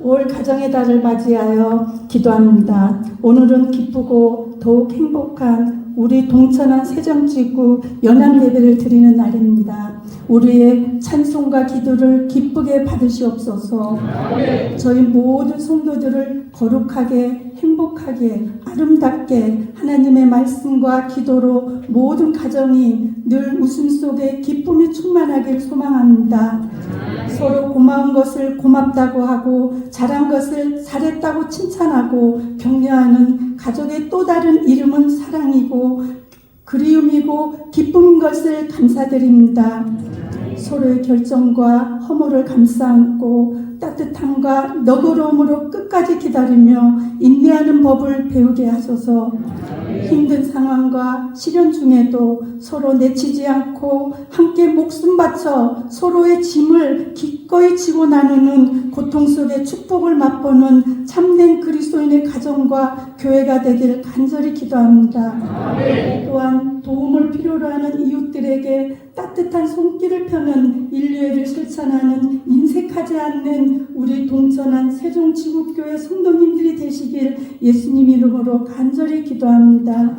올 가정의 달을 맞이하여 기도합니다. 오늘은 기쁘고 더욱 행복한 우리 동천한 세정지구 연합 예배를 드리는 날입니다. 우리의 찬송과 기도를 기쁘게 받으시옵소서. 저희 모든 성도들을 거룩하게 행복하게 아름답게 하나님의 말씀과 기도로 모든 가정이 늘 웃음 속에 기쁨이 충만하길 소망합니다. 서로 고마운 것을 고맙다고 하고 잘한 것을 잘했다고 칭찬하고 격려하는 가족의 또 다른 이름은 사랑이고 그리움이고 기쁨인 것을 감사드립니다. 서로의 결정과 허물을 감싸 안고 따뜻함과 너그러움으로 끝까지 기다리며 인내하는 법을 배우게 하소서 힘든 상황과 시련 중에도 서로 내치지 않고 함께 목숨 바쳐 서로의 짐을 기꺼이 지고 나누는 고통 속에 축복을 맛보는 참된 그리스도인의 가정과 교회가 되길 간절히 기도합니다. 또한 도움을 필요로 하는 이웃들에게 따뜻한 손길을 펴는 인류애를 실천하는 인색하지 않는 우리 동천한 세종지국교회 성도님들이 되시길 예수님 이름으로 간절히 기도합니다.